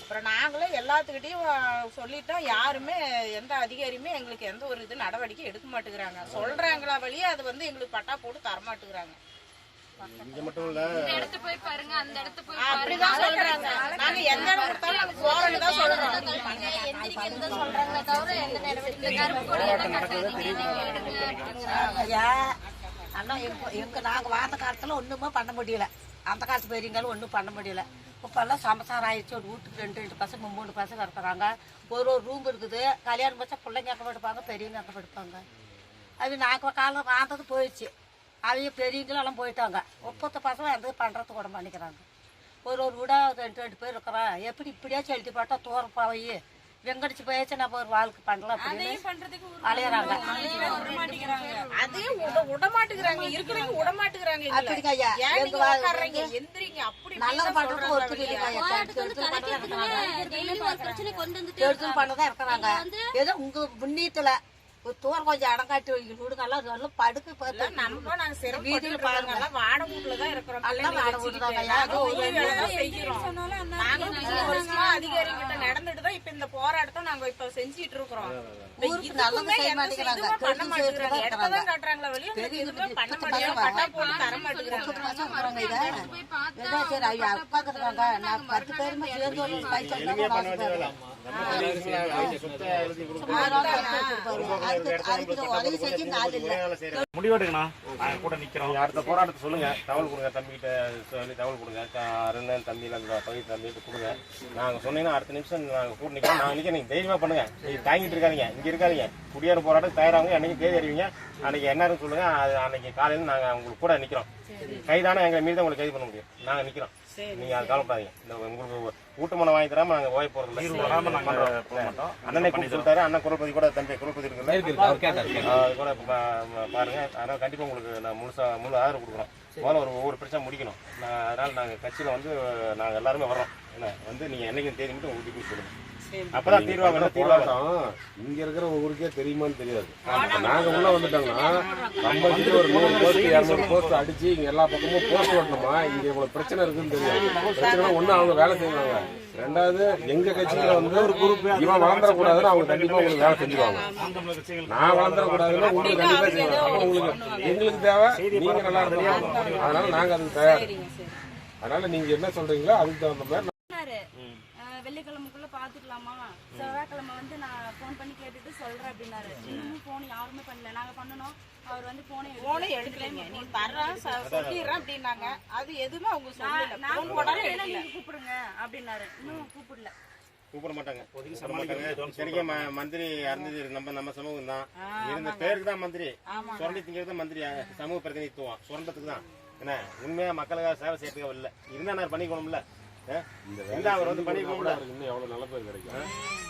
அப்புறம் நாங்களும் எல்லாத்துக்கிட்டையும் சொல்லிட்டோம் யாருமே எந்த அதிகாரியுமே எங்களுக்கு எந்த ஒரு இது நடவடிக்கை எடுக்க மாட்டேங்கிறாங்க. சொல்றாங்களா வழியே அது வந்து எங்களுக்கு பட்டா போட்டு தர மாட்டேங்கிறாங்க. இங்க மட்டும் இல்ல. இந்த இடத்து போய் பாருங்க அந்த இடத்து போய் அப்படிதான் சொல்றாங்க. நாங்க எந்த இடம் கொடுத்தாலும் நாங்க போறோம்னு தான் சொல்றோம். நீங்க அண்ணா எங்க நாங்கள் வாழ்ந்த காலத்தில் ஒன்றுமே பண்ண முடியல. அந்த காலத்து பெரியங்களும் ஒன்றும் பண்ண முடியல. இப்போல்லாம் சமசாரம் ஆயிடுச்சு ஒரு வீட்டுக்கு ரெண்டு ரெண்டு பசங்க மூணு பசங்க இருக்கிறாங்க. ஒரு ஒரு ரூம் இருக்குது. கல்யாணம் வச்சா பிள்ளைங்க எங்கே படுப்பாங்க பெரியவங்க எங்கே படுப்பாங்க. அது நாங்கள் காலம் வாழ்ந்தது போயிடுச்சு. அவங்க பெரியவங்களெல்லாம் போயிட்டாங்க. ஒப்பத்த பசங்க எந்த பண்ணுறது கூட பண்ணிக்கிறாங்க ஒரு ஒரு வீடாக ரெண்டு ரெண்டு பேர் இருக்கிறோம் எப்படி இப்படியே செலுத்தி போட்டால் தூரம் போய் வெங்கடிச்சு போயாச்சு நம்ம ஒரு வாழ்க்கை பண்ணலாம் அப்படின்னு அலையிறாங்க. அதையும் விட விட மாட்டேங்கிறாங்க. இருக்கிறவங்க விட மாட்டேங்கிறாங்க. அப்படிங்க ஐயா. எந்திரிங்க. அப்படி நல்லது பண்றது ஒருத்தர். இல்லைங்க பண்ணதான் இருக்கிறாங்க ஏதோ உங்க முன்னீட்டுல ஒரு தூரம் கொஞ்சம் இடம் காட்டி வைங்க. வீடுங்கெல்லாம் நல்லா படுக்கு பார்த்து நம்ம நாங்க பாருங்க. எல்லாம் வாடகை வீட்டுல தான் இருக்கிறோம். வாடகை. தான். நாங்க கூலி வேலை தான் செய்கிறோம். நாங்க மூணு வருஷமா அதிகாரி கிட்ட நடந்துட்டு தான் இப்ப இந்த போராட்டத்தை நாங்க இப்ப செஞ்சிட்டு இருக்கிறோம் செய்ய எந்த. இதுவுமே பண்ண மாட்டேங்கிறாங்க. செய்யறதுதான் இடத்த தான் இருக்கிறாங்க. காட்டுறாங்களே வெளியே பெரிய எதுவுமே பண்ண மாட்டேங்கிறாங்க. பட்டா போட்டு தர மாட்டேங்கிறாங்க. பத்து பேருமே சேர்ந்து முடிவெடுங்கண்ணா கூட நிக்கிறோம். அடுத்த போராட்டத்தை சொல்லுங்க. தகவல் கொடுங்க தம்பிகிட்ட சொல்லி தகவல் கொடுங்க. அருணன் தம்பி பகுதி தம்பிகிட்ட கொடுங்க. நாங்க சொன்னீங்கன்னா அடுத்த நிமிஷம் நாங்க கூட நிக்கிறோம். நாங்க நிக்க நீங்க தைரியமா பண்ணுங்க. நீங்க தாங்கிட்டு இருக்காதீங்க. இங்க இருக்காதீங்க. குடியேற போராட்டம் தயாராகுங்க. என்னைக்கு தேதி அறிவிங்க. அன்னைக்கு என்னன்னு சொல்லுங்க. அன்னைக்கு காலையில நாங்க உங்களுக்கு கூட நிக்கிறோம். கைதான எங்களை மீறி தான் உங்களுக்கு கைது பண்ண முடியும். நாங்க நிக்கிறோம். நீங்க அது கவலைப்படாதீங்க. இந்த உங்களுக்கு ஊட்டமனை வாங்கி தராம நாங்க ஓய போறது இல்லை வராம நாங்க போக மாட்டோம். அண்ணனை கூப்பிட்டு சொல்லிட்டாரு. அண்ணன் குரல்பதி கூட தம்பி குரல்பதி இருக்குல்ல? அது கூட பா- பா- பாருங்க. அதனால கண்டிப்பா உங்களுக்கு நான் முழுசா முழு ஆதரவு கொடுக்குறோம். முதல்ல ஒரு ஒவ்வொரு பிரச்சனை முடிக்கணும். நான் அதனால நாங்க கட்சியில வந்து நாங்க எல்லாருமே வர்றோம். என்ன வந்து நீங்க என்னைக்கு தேதி மட்டும் உங்களுக்கு சொல்லுங்க. அப்பதான் தீர்வாங்க தீர்வாங்க இங்க இருக்கிற ஊருக்கே தெரியுமான்னு தெரியாது. நாங்க உள்ள வந்துட்டோம்னா கம்பல்சரி ஒரு நூறு போஸ்ட் இரநூறு போஸ்ட் அடிச்சு இங்க எல்லா பக்கமும் போஸ்ட் ஓட்டணுமா? இங்க இவ்வளவு பிரச்சனை இருக்குன்னு தெரியும் பிரச்சனை ஒண்ணு அவங்க வேலை செய்வாங்க. ரெண்டாவது எங்க கட்சியில வந்து ஒரு குரூப் இவன் வளர்ந்துடக்கூடாதுன்னு அவங்க கண்டிப்பா உங்களுக்கு வேலை செஞ்சுருவாங்க. கட்சிகள் நான் வளர்ந்துடக்கூடாதுன்னா உங்களுக்கு கண்டிப்பா செய்வாங்க உங்களுக்கு எங்களுக்கு தேவை. நீங்க நல்லா இருக்கணும். அதனால நாங்க அதுக்கு தயார். அதனால நீங்க என்ன சொல்றீங்களோ அதுக்கு தகுந்த மாதிரி வெள்ளிக்கிழமைக்குள்ள பாத்துக்கலாமா? செவ்வாய்க்கிழமை வந்து நான் ஃபோன் பண்ணி கேட்டுட்டு சொல்றேன் அப்படின்னாரு. இன்னமும் போன் யாருமே பண்ணல. நாங்க பண்ணனோம் அவர் வந்து போனை போனே எடுக்கலைங்க. நீ தர்றேன் ச- சொல்லிடுறேன் அப்படின்னாங்க. அது எதுவுமே அவங்க சொல்லல. நான் போன் கூப்பிடுங்க அப்படின்னாரு. இன்னும் கூப்பிடல. கூப்பிட மாட்டாங்க சரிங்க மந்திரி அருந்ததி நம்ம நம்ம சமூகம் தான். இருந்த பேருக்கு தான் மந்திரி. சுரண்டி திங்கிறது தான் மந்திரி. சமூக பிரதிநிதித்துவம். சுரண்டத்துக்கு தான். என்ன? உண்மையா மக்களுக்காக சேவை செய்யறதுக்கு இல்ல இருந்தா நான் பண்ணிக்கணும்ல? இருந்தா அவர் வந்து பண்ணிக்கணும்ல. அவருக்கு இன்னும் எவ்வளவு நல்ல பேர் கிடைக்கும்?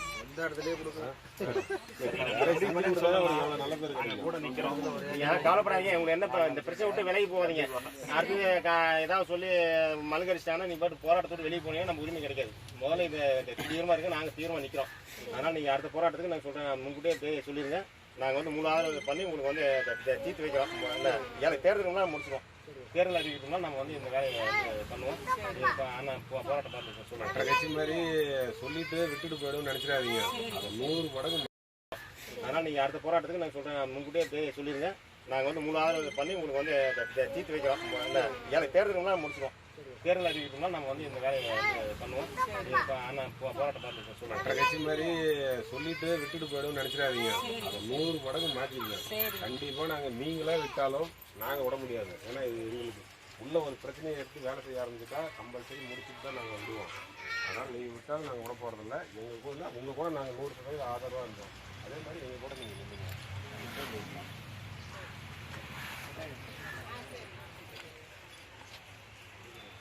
நல்ல பேர் கிடைக்கும் கூட நிக்கிறோம் யாரும் கவலைப்படாதீங்க. உங்களுக்கு என்ன இந்த பிரச்சனை விட்டு விலகி போகாதீங்க. அடுத்து க- ஏதாவது சொல்லி மலுகரிச்சிட்டாங்கன்னா நீ பாட்டு போராட்டத்தோடு வெளியே போனீங்கன்னா நம்ம உரிமை கிடைக்காது. முதல்ல இது இது தீவிரமா இருக்கு நாங்க தீவிரமா நிக்கிறோம். அதனால நீங்க அடுத்த போராட்டத்துக்கு நான் சொல்றேன். முன்கூட்டியே தெ- சொல்லிருங்க நாங்க வந்து முழு ஆதரவு பண்ணி உங்களுக்கு வந்து த- த- தீர்த்து வைக்கிறோம். இல்ல ஏன்னா முடிச்சிடும் தேர்தல் அறிவிக்கணும்னா நம்ம வந்து இந்த வேலையை வந்து பண்ணுவோம். போ- போராட்டம் பார்த்து மற்ற சொல்லுங்க கட்சி மாதிரி சொல்லிட்டு விட்டுட்டு போயிடும்னு நினைச்சிடாதீங்க. அதை நூறு மடங்கு அதனால நீங்க அடுத்த போராட்டத்துக்கு நான் சொல்றேன். முன்கூட்டியே தெ- சொல்லிருங்க நாங்க வந்து முழு ஆதரவு பண்ணி உங்களுக்கு வந்து தீர்த்து வைக்கிறோம். இல்ல ஏன்னா தேர்தலுக்கு முன்னாடி முடிச்சிடும் தேர்தல் அறிவிக்கணும்னா நம்ம வந்து இந்த வேலையை வந்து பண்ணுவோம் போ- போராட்டம் பார்த்து மற்ற சொல்லுங்க. கட்சி மாதிரி சொல்லிட்டு விட்டுட்டு போயிடும்னு நினைச்சிடாதீங்க. அதை நூறு மடங்கு மாத்திடுங்க. கண்டிப்பா நாங்க நீங்களே விட்டாலும் நாங்க விட முடியாது. ஏன்னா இது எங்களுக்கு உள்ள ஒரு பிரச்சனையை எடுத்து வேலை செய்ய ஆரம்பிச்சுட்டா கம்பல்சரி முடிச்சுட்டு தான் நாங்க விடுவோம் அதனால நீங்க விட்டாலும் நாங்க விட போறதில்ல. எங்க கூட உங்க கூட நாங்க நூறு சதவீதம் ஆதரவா இருந்தோம். அதே மாதிரி